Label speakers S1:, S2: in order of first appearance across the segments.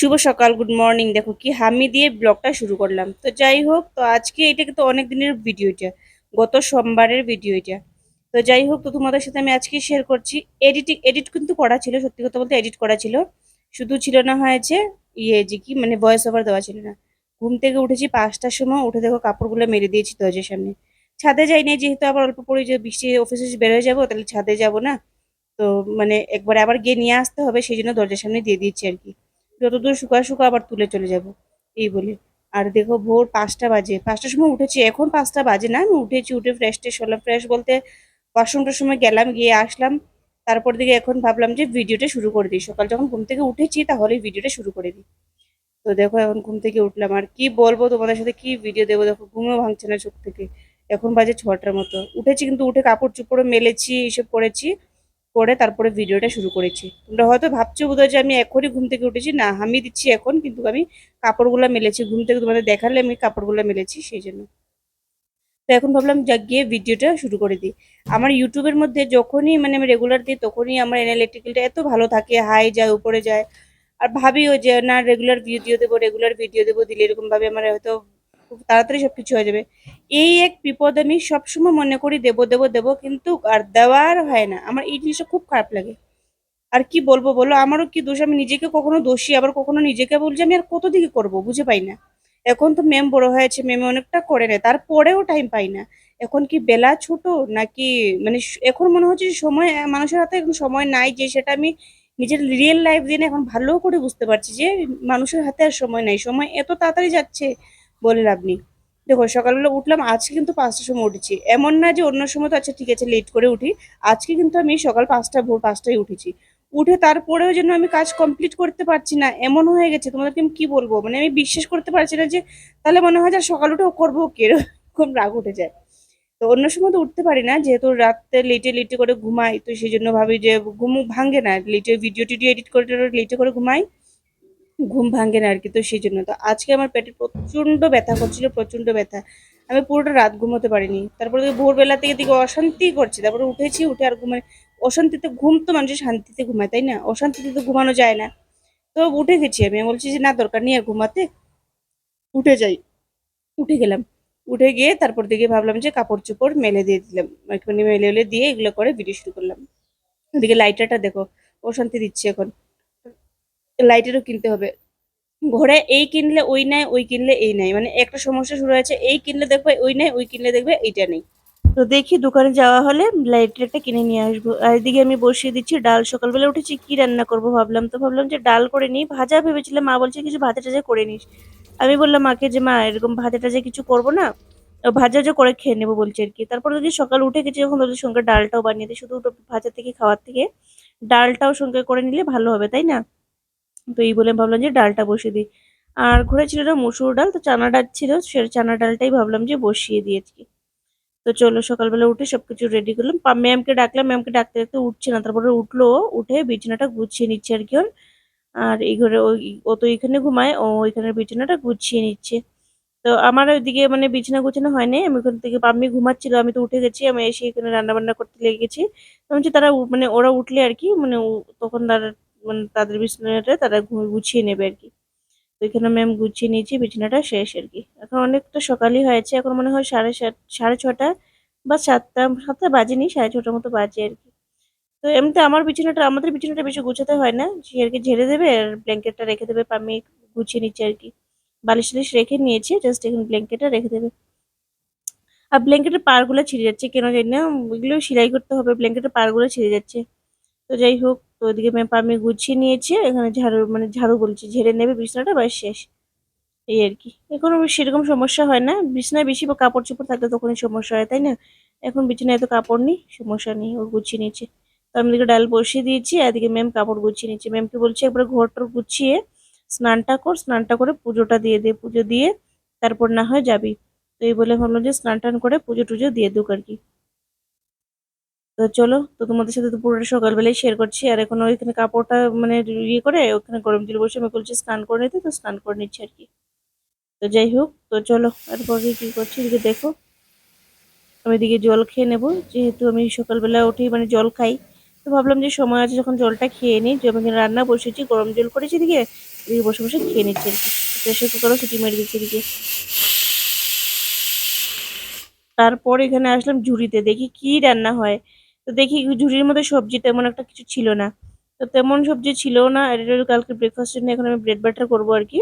S1: শুভ সকাল good morning দেখো কি হামি দিয়ে ব্লগটা শুরু করলাম। তো যাই হোক, তো আজকে এটা কিন্তু অনেক দিনের ভিডিও এটা। গত সোমবারের ভিডিও এটা। তো যাই হোক, তো তোমাদের সাথে আমি আজকে শেয়ার করছি। এডিটিং এডিট কিন্তু করা ছিল, সত্যি কথা বলতে এডিট করা ছিল। শুধু ছিল না হয়েছে ইয়ে যে কি মানে ভয়েস ওভার দেওয়া ছিল না। ঘুম থেকে উঠেছি পাঁচটার সময়, উঠে দেখো কাপড়গুলো মেরে দিয়েছি দরজার সামনে। ছাদে যাই না যেহেতু আবার অল্প পরে যে বৃষ্টি অফিসে বেরোয় যাব, তাহলে ছাদে যাব না। তো মানে একবার আবার গিয়ে নিয়ে আসতে হবে, সেই জন্য দরজার সামনে দিয়ে দিচ্ছি আর কি। যতদূর শুকা শুকা আবার তুলে চলে যাব। এই বলে। আর দেখো ভোর পাঁচটা বাজে। পাঁচটার সময় উঠেছি। এখন পাঁচটা বাজে না। আমি উঠেছি, উঠে ফ্রেশ ট্রেশ হলাম। ফ্রেশ বলতে ওয়াশরুমটার সময় গেলাম, গিয়ে আসলাম। তারপর দিকে এখন ভাবলাম যে ভিডিওটা শুরু করে দিই। সকাল যখন ঘুম থেকে উঠেছি তাহলে ভিডিওটা শুরু করে দিই। তো দেখো এখন ঘুম থেকে উঠলাম। আর কি বলব তোমাদের সাথে? কি ভিডিও দেবো? দেখো ঘুমও ভাঙছে না চোখ থেকে। এখন বাজে ছটার মতো। উঠেছি কিন্তু উঠে কাপড় চোপড় মেলেছি এইসব করেছি। করে তারপরে ভিডিওটা শুরু করেছি। তোমরা হয়তো ভাবছ বোধহয় যে আমি এখনই ঘুম থেকে উঠেছি। না, আমি দিচ্ছি এখন, কিন্তু আমি কাপড়গুলো মেলেছি। ঘুম থেকে তোমাদের দেখালে আমি কাপড়গুলো মেলেছি, সেই জন্য। তো এখন ভাবলাম যা গিয়ে ভিডিওটা শুরু করে দিই। আমার ইউটিউবের মধ্যে যখনই মানে আমি রেগুলার দিই, তখনই আমার এনালিটিক্যালটা এত ভালো থাকে হাই যায়, উপরে যায়। আর ভাবিও যে, না রেগুলার ভিডিও দেবো রেগুলার ভিডিও দেবো, দিলে এরকমভাবে আমার হয়তো খুব তাড়াতাড়ি সব কিছু হয়ে যাবে। এই এক বিপদ আমি সবসময় মনে করি, দেবো দেবো দেবো, কিন্তু আর দেওয়ার হয় না। আমার এই জিনিসটা খুব খারাপ লাগে। আর কি বলব বলো? আমারও কি দোষ? আমি নিজেকে কখনো দোষী, আবার কখনো নিজেকে বলছি, আমি আর কত দিকে করব? বুঝে পাই না। এখন তো ম্যাম বড় হয়েছে ম্যাম অনেকটা করে নেয়, তারপরেও টাইম পাই না। এখন কি বেলা ছোট নাকি মানে এখন মনে হচ্ছে সময় মানুষের হাতে এখন সময় নাই যে সেটা আমি নিজের রিয়েল লাইফ দিয়ে না, এখন ভালো করে বুঝতে পারছি যে মানুষের হাতে আর সময় নাই। সময় এত তাড়াতাড়ি যাচ্ছে বলে নেই। দেখো, সকালবেলা উঠলাম, আজকে কিন্তু পাঁচটার সময় উঠেছি। এমন না যে অন্য সময় তো আচ্ছা ঠিক আছে লেট করে উঠি। আজকে কিন্তু আমি সকাল পাঁচটা, ভোর পাঁচটায় উঠেছি। উঠে তারপরেও যেন আমি কাজ কমপ্লিট করতে পারছি না, এমন হয়ে গেছে। তোমাদেরকে আমি কি বলব? মানে আমি বিশ্বাস করতে পারছি না যে, তাহলে মনে হয় যে সকাল উঠেও করব কি এরকম রাগ উঠে যায়। তো অন্য সময় তো উঠতে পারি না, যেহেতু রাতে লেটে লেটে করে ঘুমাই, তো সেই জন্য ভাবি যে ঘুম ভাঙে না। লেটে ভিডিও টিডিও এডিট করে লেটে করে ঘুমাই। ঘুম ভাঙে না আর কি তো সেই জন্য। তো আজকে আমার পেটে প্রচণ্ড ব্যথা করছিল প্রচণ্ড ব্যথা। আমি পুরোটা রাত ঘুমোতে পারিনি। তারপরে ভোরবেলা থেকে দিকে অশান্তি করছে। তারপরে উঠেছি, উঠে আর ঘুমাই অশান্তিতে ঘুম তো মানুষের শান্তিতে ঘুমায়, তাই না? অশান্তিতে তো ঘুমানো যায় না। তো উঠে গেছি আমি। বলছি যে, না, দরকার নেই আর ঘুমাতে। উঠে যাই। উঠে গেলাম। উঠে গিয়ে তারপর দিকে ভাবলাম যে, কাপড় চোপড় মেলে দিয়ে দিলাম। একটুখানি মেলে মেলে দিয়ে এগুলো করে ভিডিও শুরু করলাম। ওদিকে লাইটারটা দেখো, অশান্তি দিচ্ছে এখন। লাইটারও কিনতে হবে। ঘরে এই কিনলে ওই নাই ওই কিনলে এই নাই মানে একটা সমস্যা শুরু হয়েছে, এই কিনলে দেখবে, ওই নাই ওই কিনলে দেখবে, এইটা নেই। তো দেখি দোকানে যাওয়া হলে লাইটারটা কিনে নিয়ে আসব। আর এদিকে আমি বসিয়ে দিচ্ছি ডাল। সকালবেলা উঠেছি, কি রান্না করব ভাবলাম তো, ভাবলাম যে ডাল করে নিই। ভাজা ভেবেছিলাম, মা বলছে কিছু ভাজা টাজা করে নিস। আমি বললাম, মাকে যে মা, এরকম ভাজা টাজা কিছু করব না ভাজা ভাজা করে খেয়ে নেব, বলছে আর কি। তারপর যদি সকাল উঠে গেছি যখন ওদের সঙ্গে ডালটাও বানিয়ে দিই, শুধু ভাজা থেকে, খাওয়ার থেকে। ডালটাও সঙ্গে করে নিলে ভালো হবে, তাই না? তো এই বলে ভাবলাম যে ডালটা বসিয়ে দিই। আর ঘরে ছিল না মসুর ডাল, তো চানা ডাল ছিল, সে চানা ডালটাই ভাবলাম যে বসিয়ে দিয়েছি। তো চলো সকালবেলা উঠে সবকিছু রেডি করলাম। ম্যামকে ডাকলাম ম্যামকে ডাকতে ডাকতে উঠছে না, তারপরে উঠল, উঠে বিছানাটা গুছিয়ে নিচ্ছে আর কি ওর। আর এই ঘরে ওই, ও তো এখানে ঘুমায়, ও ওইখানের বিছানাটা গুছিয়ে নিচ্ছে। তো আমার ওইদিকে মানে বিছানা গুছানো হয়নি, আমি ওখান থেকে, পাম্মি ঘুমাচ্ছিল, আমি তো উঠে গেছি, আমি এসে এখানে রান্না বান্না করতে লেগে গেছি। তো আমি যে তারা মানে ওরা উঠলে আর কি মানে তখন তারা মানে তাদের বিছানাটা তারা গুছিয়ে নেবে আর কি। তো এখানে ম্যাম গুছিয়ে নিয়েছি, বিছানাটা শেষ আর কি। এখন অনেকটা সকালই হয়েছে, এখন মনে হয় সাড়ে সাত, সাড়ে ছটা বা সাতটা সাতটা বাজেনি, সাড়ে ছটার মতো বাজে আর কি। তো এমনিতে আমার বিছানাটা, আমাদের বিছানাটা বেশি গুছাতে হয় না, সে আর কি ঝেড়ে দেবে আর ব্ল্যাঙ্কেটটা রেখে দেবে আমি গুছিয়ে নিচ্ছি আর কি। বালিশ টালিশ রেখে নিয়েছি জাস্ট এখন ব্ল্যাঙ্কেটটা রেখে দেবে। আর ব্ল্যাঙ্কেটের পাড়গুলো ছিঁড়ে যাচ্ছে, কেন জানি না ওইগুলো সেলাই করতে হবে, ব্ল্যাঙ্কেটের পাড়গুলো ছিঁড়ে যাচ্ছে। তো যাই হোক, তো ওইদিকে ম্যাম আমি গুছিয়ে নিয়েছি এখানে ঝাড়ু মানে ঝাড়ু বলছি, ঝেড়ে নেবে বিছানাটা, বাস শেষ। এই আর কি। এখন সেরকম সমস্যা হয় না। বিছানায় বেশি বা কাপড় চোপড় থাকলে তখনই সমস্যা হয়, তাই না? এখন বিছানায় এত কাপড় নেই, সমস্যা নেই, ও গুছিয়ে নিয়েছে। তো আমি এদিকে ডাল বসিয়ে দিয়েছি এদিকে ম্যাম কাপড় গুছিয়ে নিয়েছি। ম্যামকে বলছি, একবার ঘরটর গুছিয়ে স্নানটা কর, স্নানটা করে পুজোটা দিয়ে দে, পুজো দিয়ে তারপর না হয় যাবি। তো এই বলে ভাবলাম যে স্নান টান করে পুজো টুজো দিয়ে দুক আর কি। তো চলো, তো তোমাদের সাথে তো পুরোটা সকালবেলায় শেয়ার করছি। আর এখন ওইখানে কাপড়টা মানে ইয়ে করে, ওখানে গরম জল বসে আমি বলছি স্নান করে নিতে, তো স্নান করে নিচ্ছি আর কি। তো যাই হোক, তো চলো, তারপরে কি করছি? এদিকে দেখো, আমি এদিকে জল খেয়ে নেব। যেহেতু আমি সকালবেলা উঠেই মানে জল খাই, তো ভাবলাম যে সময় আছে যখন জলটা খেয়ে নিই, যে আমি রান্না বসেছি, গরম জল করেছি এদিকে এদিকে বসে বসে খেয়ে নিচ্ছি আর কি। প্রেশার কুকারও সিটি মেরে দিচ্ছে এদিকে। তারপর এখানে আসলাম ঝুড়িতে, দেখি কি রান্না হয়। তো দেখি ঝুড়ির মধ্যে সবজি তেমন একটা কিছু ছিল না। তো তেমন সবজি ছিল না এটা কালকে ব্রেকফাস্টের জন্য এখন আমি ব্রেড বাটার করব আর কি।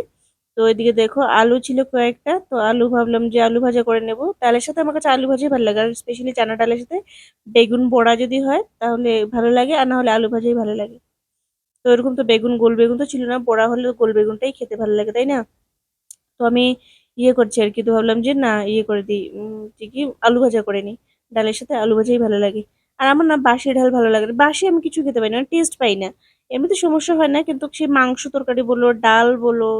S1: তো এদিকে দেখো আলু ছিল কয়েকটা, তো আলু ভাবলাম যে আলু ভাজা করে নেব। ডালের সাথে আমার কাছে আলু ভাজাই ভালো লাগে, আর স্পেশালি চানা ডালের সাথে বেগুন বড়া যদি হয়, তাহলে ভালো লাগে, আর না হলে আলু ভাজাই ভালো লাগে। তো এরকম তো বেগুন, গোল বেগুন তো ছিল না, বড়া হলে গোল বেগুনটাই খেতে ভালো লাগে, তাই না? তো আমি ইয়ে করছি আর কি, তো ভাবলাম যে না ইয়ে করে দিই কি আলু ভাজা করে নিই। ডালের সাথে আলু ভাজাই ভালো লাগে। আর আমার না বাসি ঢাল ভালো লাগে না। বাসি আমি কিছু খেতে পাই না টেস্ট পাই না। এমনিতে সমস্যা হয় না, কিন্তু সে মাংস তরকারি বলো, ডাল বলো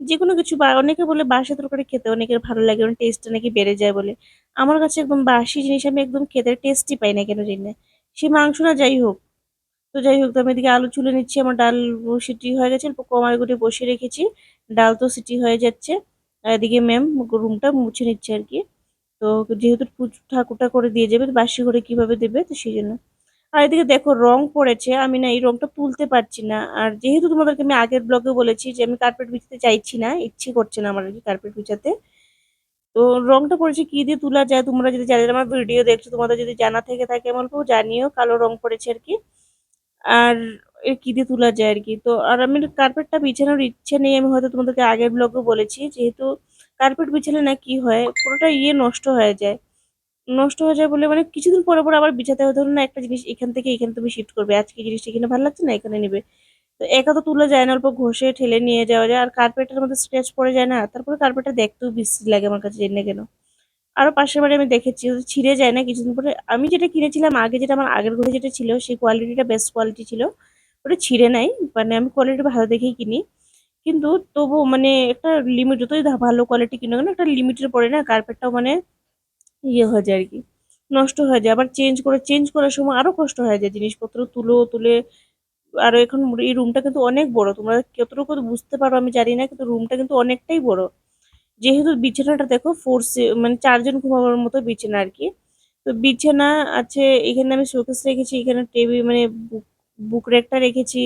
S1: যে কোনো কিছু বা অনেকে বলে বাসি তরকারি খেতে অনেকের ভালো লাগে ওর টেস্টটা নাকি বেড়ে যায় বলে। আমার কাছে একদম বাসি জিনিস আমি একদম খেতে টেস্টই পাই না কেন জানি না। সে মাংস না যাই হোক, তো যাই হোক, তো আমি এদিকে আলু ছুলে নিচ্ছি, আমার ডাল সিটি হয়ে গেছে কমার গুটে বসিয়ে রেখেছি, ডাল তো সিটি হয়ে যাচ্ছে। আর এদিকে ম্যাম রুমটা মুছে নিচ্ছে আর কি। তো যেহেতু ঠাকুরটা করে দিয়ে যাবে বাসি করে কীভাবে দেবে? তো সেই জন্য। আর এদিকে দেখো রং পড়েছে, আমি না এই রংটা তুলতে পারছি না। আর যেহেতু তোমাদেরকে আমি আগের ব্লগে বলেছি যে আমি কার্পেট বিছাতে চাইছি না, ইচ্ছে করছে না আমার আর কি কার্পেট বিছাতে তো রংটা পড়েছে কি দিয়ে তোলা যায়? তোমরা যদি যাদের আমার ভিডিও দেখছ, তোমাদের যদি জানা থেকে থাকে আমার অল্প জানিও, কালো রং পড়েছে আর কি। আর এ কি দিয়ে তোলা যায় আর কি? তো আর আমি কার্পেটটা বিছানোর ইচ্ছে নেই, আমি হয়তো তোমাদেরকে আগের ব্লগে বলেছি, যেহেতু কার্পেট বিছালে না কি হয়, পুরোটা ইয়ে নষ্ট হয়ে যায়। নষ্ট হয়ে যায় বলে মানে কিছুদিন পরে পরে আবার বিছাতে হয়। ধরুন না একটা জিনিস এখান থেকে এখানে তুমি শিফট করবে। আজকে জিনিসটা এখানে ভালো লাগছে না? এখানে নেবে। তো একা তো তুলে যায় না, অল্প ঘষে ঠেলে নিয়ে যাওয়া যায়। আর কার্পেটের মধ্যে স্ক্র্যাচ পড়ে যায় না। তারপরে কার্পেটটা দেখতেও বিশ্রী লাগে আমার কাছে, জেনে কেন। আরও পাশের বাড়ি আমি দেখেছি ছিঁড়ে যায় না কিছুদিন পরে। আমি যেটা কিনেছিলাম আগে, যেটা আমার আগের ঘরে যেটা ছিল, সেই কোয়ালিটিটা বেস্ট কোয়ালিটি ছিল। ওটা ছিঁড়ে নাই। মানে আমি কোয়ালিটি ভালো দেখেই কিনি। কিন্তু তবু মানে একটা লিমিট যতই ভালো কোয়ালিটি কিনো কেন, একটা লিমিটের পরে না কার্পেটটাও মানে ইয়ে হয়ে যায় আর কি, নষ্ট হয়ে যায়। আবার চেঞ্জ করে চেঞ্জ করার সময় আরও কষ্ট হয়ে যায় জিনিসপত্র তুলো, তুলে আর এখন এই রুমটা কিন্তু অনেক বড়। তোমরা কতটুকু বুঝতে পারো আমি জানি না, কিন্তু রুমটা কিন্তু অনেকটাই বড়। যেহেতু বিছানাটা দেখো ফোর মানে চারজন ঘুমাবার মতো বিছানা আর কি। তো বিছানা আছে, এখানে আমি শোকেস রেখেছি, এখানে টেবিল মানে বুক বুক রেকটা রেখেছি।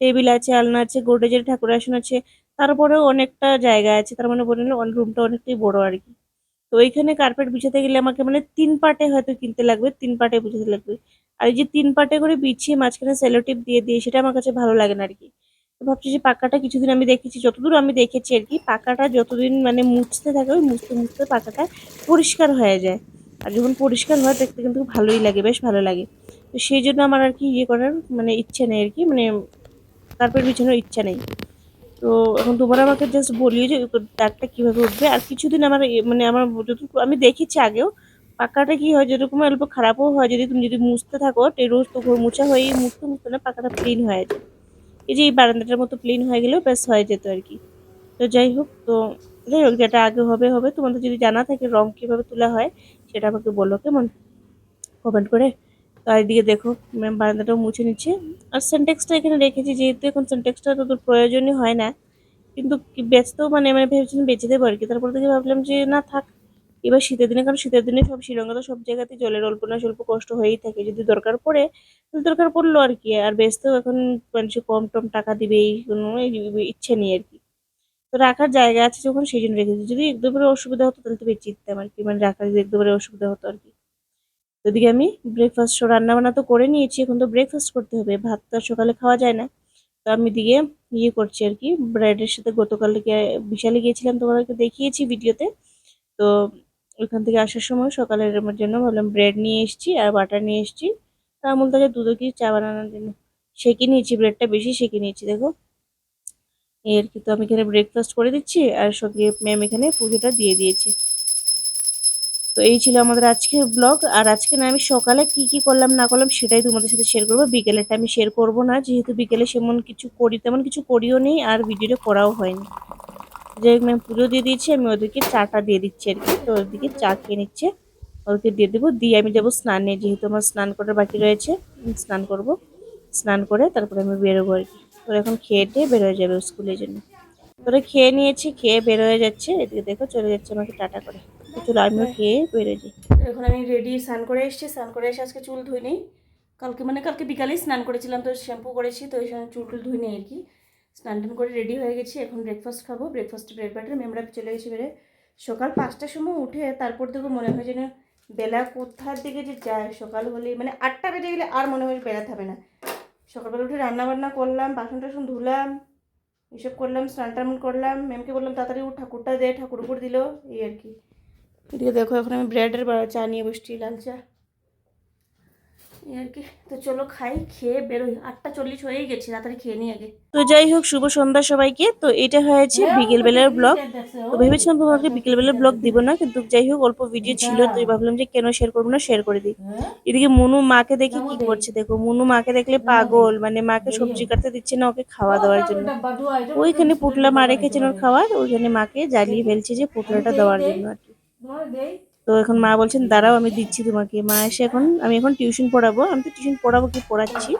S1: টেবিল আছে, আলনা আছে গোদরেজের ঠাকুর আসন আছে, তারপরেও অনেকটা জায়গা আছে। তার মানে বললেন রুমটা অনেকটাই বড় আর কি। তো ওইখানে কার্পেট বিছাতে গেলে আমাকে মানে তিন পার্টে হয়তো কিনতে লাগবে, তিন পার্টে বিছাতে লাগবে। আর এই যে তিন পার্টে করে বিছিয়ে মাঝখানে সেলো টিপ দিয়ে দিয়ে, সেটা আমার কাছে ভালো লাগে না আর কি। তো ভাবছি যে পাকাটা কিছুদিন আমি দেখেছি, যতদূর আমি দেখেছি আর কি, পাকাটা যতদিন মানে মুছতে থাকে, ওই মুছতে মুছতে পাকাটা পরিষ্কার হয়ে যায়। আর যখন পরিষ্কার হয়, দেখতে কিন্তু ভালোই লাগে, বেশ ভালো লাগে। তো সেই জন্য আমার আর কি ইয়ে করার মানে ইচ্ছে নেই আর কি মানে কার্পেট বিছানোর ইচ্ছা নেই। তো এখন তোমরা আমাকে জাস্ট বলিও যে দাগটা কীভাবে উঠবে? আর কিছুদিন আমার মানে আমার যতটুকু, আমি দেখেছি আগেও পাকাটা কি হয়, যেরকম অল্প খারাপও হয়, যদি তুমি যদি মুছতে থাকো রোজ তো ঘর মুছা হয়ে মুছতে মুছতে না পাকাটা ক্লিন হয়ে যায়। এই যে এই বারান্দাটার মতো ক্লিন হয়ে গেলেও বেশ হয়ে যেত আর কি। তো যাই হোক, তো যাই হোক, যেটা আগে হবে হবে। তোমাদের যদি জানা থাকে রং কীভাবে তোলা হয়, সেটা আমাকে বলো কেমন? কমেন্ট করে তো এদিকে দেখো ম্যাম বারান্দাটাও মুছে নিচ্ছে। আর সেন্টেক্সটা এখানে রেখেছি, যেহেতু এখন সেন্টেক্সটা তো তোর প্রয়োজনই হয় না। কিন্তু বেচতেও মানে আমি ভেবেছিলাম বেঁচে দেবো আর কি। তারপর থেকে ভাবলাম যে, না থাক, এবার শীতের দিনে, কারণ শীতের দিনে সব শিলংয়ে তো সব জায়গাতে জলের অল্প না স্বল্প কষ্ট হয়েই থাকে। যদি দরকার পড়ে, তাহলে দরকার পড়ল আর কি। আর বেচতেও এখন মানুষ কম টম টাকা দিবে, এই কোনো ইচ্ছে নেই আর কি। তো রাখার জায়গা আছে যখন, সেই জন্য রেখেছি। যদি একদমই অসুবিধা হতো, তাহলে তো বেঁচে দিতাম আর কি। মানে রাখার যদি একদমই অসুবিধা হতো আর কি। তো এদিকে আমি ব্রেকফাস্ট রান্না বান্না তো করে নিয়েছি, এখন তো ব্রেকফাস্ট করতে হবে, ভাত তো সকালে খাওয়া যায় না। তো আমি দিকে ইয়ে করছি আর কি ব্রেডের সাথে গতকাল গতকালকে বিশালে গিয়েছিলাম তোমাদেরকে দেখিয়েছি ভিডিওতে। তো ওইখান থেকে আসার সময় সকালের আমার জন্য ভাবলাম ব্রেড নিয়ে এসেছি আর বাটার নিয়ে এসেছি। আর আমুল তাজা দুধও কি চা বানানোর জন্য। সেঁকে নিয়েছি ব্রেডটা বেশি সেঁকে নিয়েছি, দেখো। এই আর কি তো আমি এখানে ব্রেকফাস্ট করে দিচ্ছি আর সঙ্গে ম্যাম এখানে পুজোটা দিয়ে দিয়েছে। তো এই ছিল আমাদের আজকের ব্লগ আর আজকে না আমি সকালে কি কি করলাম, না করলাম সেটাই তোমাদের সাথে শেয়ার করব। বিকেলেরটা আমি শেয়ার করব না, যেহেতু বিকেলে সেমন কিছু করি, তেমন কিছু করিও নেই আর ভিডিওটা করাও হয়নি। যে আমি পুজো দিয়ে দিয়েছি, আমি ওদেরকে চাটা দিয়ে দিচ্ছি আর কি। তো ওদিকে চা খেয়ে নিচ্ছে, ওদেরকে দিয়ে দেবো। দিয়ে আমি যাব স্নানে, যেহেতু আমার স্নান করার বাকি রয়েছে স্নান করব। স্নান করে তারপরে আমি বেরোবো আর কি। তোরা এখন খেয়ে টেয়ে বেরোয় যাবে স্কুলের জন্য। তোরা খেয়ে নিয়েছি, খেয়ে বের হয়ে যাচ্ছে। এদিকে দেখো, চলে যাচ্ছে আমাকে টাটা করে। তো চলো আমিও খেয়ে বেরোয় যাই এখন আমি রেডি স্নান করে এসেছি স্নান করে এসে আজকে চুল ধুই নেই কালকে মানে কালকে বিকালেই স্নান করেছিলাম তো শ্যাম্পু করেছি তো এই সময় চুল টুল ধুই নেই আর কি। স্নান টান করে রেডি হয়ে গেছি এখন ব্রেকফাস্ট খাব ব্রেকফাস্টে ব্রেড বাটার মেমরা চলে গেছি বেড়ে সকাল পাঁচটার সময় উঠে তারপর দেখো মনে হয় যেন বেলা কোথার দিকে যে যায় সকাল হলে মানে আটটা বেজে গেলে আর মনে হয় বেড়াতে হবে না। সকালবেলা উঠে রান্না বান্না করলাম বাসন টাসন ধুলাম এসব করলাম স্নান টান করলাম ম্যামকে বললাম তাড়াতাড়ি ঠাকুরটা দে ঠাকুর উপর দিল এই আর কি। এদিকে দেখো এখন আমি ব্রেডের চা নিয়ে বসছি লাল চা আর কি। তো চলো খাই খেয়ে বেরোই। আটটা চল্লিশ হয়েই গেছে তাড়াতাড়ি খেয়ে নিই আগে। তো যাই হোক শুভ সন্ধ্যা সবাইকে। তো এটা হয়েছে বিকেলবেলার ব্লগ তো ভেবেছিলাম তোমাকে বিকেলবেলার ব্লগ দিব না কিন্তু যাই হোক অল্প ভিডিও ছিল তো ভাবলাম যে কেন শেয়ার করব না শেয়ার করে দিই। এদিকে মনু মাকে দেখে কি করছে দেখো মনু মাকে দেখলে পাগল মানে মাকে সবজি কাটতে দিচ্ছে না ওকে খাওয়া দেওয়ার জন্য। ওইখানে পুটলা মা রেখেছেন ওর খাওয়ার ওইখানে মাকে জ্বালিয়ে ফেলছে যে পুটলাটা দেওয়ার জন্য আর কি। তো এখন মা বলছেন, দাঁড়াও, আমি দিচ্ছি তোমাকে। মা এসে এখন, আমি এখন টিউশন পড়াবো। আমি তো টিউশন পড়াবো কি পড়াচ্ছি?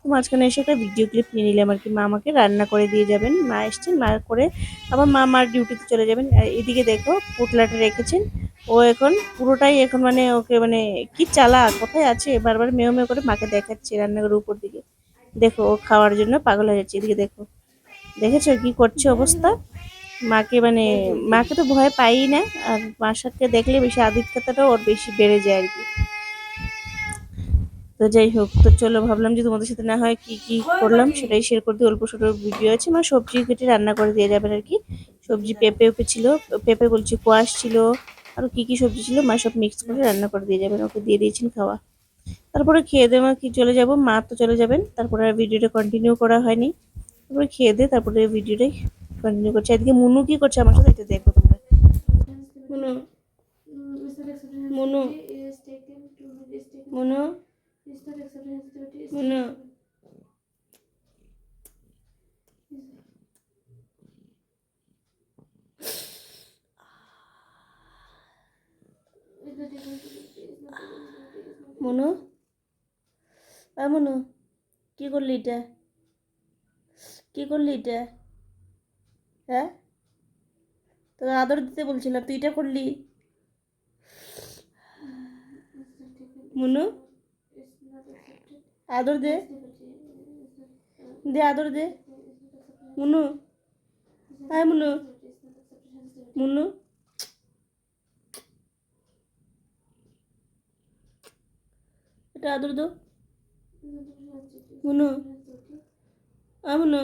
S1: তো মাঝখানে এসে একটা ভিডিও ক্লিপ নিয়ে নিলাম আর কি। মা আমাকে রান্না করে দিয়ে যাবেন। মা এসছেন মা করে আবার মা মার ডিউটিতে চলে যাবেন। এদিকে দেখো, পুটলাটা রেখেছেন। ও এখন পুরোটাই এখন মানে ওকে মানে কি চালা কোথায় আছে? বারবার মেয় মেয় করে মাকে দেখাচ্ছে রান্নাঘরের উপর দিকে। দেখো, ও খাওয়ার জন্য পাগল হয়ে যাচ্ছে। এদিকে দেখো। দেখেছ কি করছে অবস্থা? মাকে মানে মাকে তো ভয় পাই না আর মার সাথে দেখলে বেশি আদিত্যতাটাও ওর বেশি বেড়ে যায় আর কি। তো যাই হোক তো চলো ভাবলাম যে তোমাদের সাথে না হয় কি কি করলাম সেটাই শেয়ার করতে অল্প ছোট ভিডিও আছে মা সবজি কেটে রান্না করে দিয়ে যাবেন আর কি। সবজি পেঁপে উপে ছিল পেঁপে বলছি কোয়াশ ছিল আর কি কি সবজি ছিল মা সব মিক্স করে রান্না করে দিয়ে যাবেন ওকে দিয়ে দিয়েছেন খাওয়া। তারপরে খেয়ে দিয়ে মা কি চলে যাব? মা তো চলে যাবেন তারপরে আর ভিডিওটা কন্টিনিউ করা হয়নি। তারপরে খেয়ে দিয়ে তারপরে ভিডিওটাই কন্টিনিউ করছে। এদিকে মুনু কি করছে? আমার সাথে এটা দেখো তোমরা। মুনু। মুনু। মুনু। মুনু। মনু। আ, মনু। কি করলি এটা? কি করলি এটা? হ্যাঁ? তোকে আদর দিতে বলছিলাম, তুই এটা করলি। মনু? আদর দে। দে আদর দে। মুনু? হ্যাঁ মুনু। মুনু? এটা আদর দো মুনু? আয় মুনু।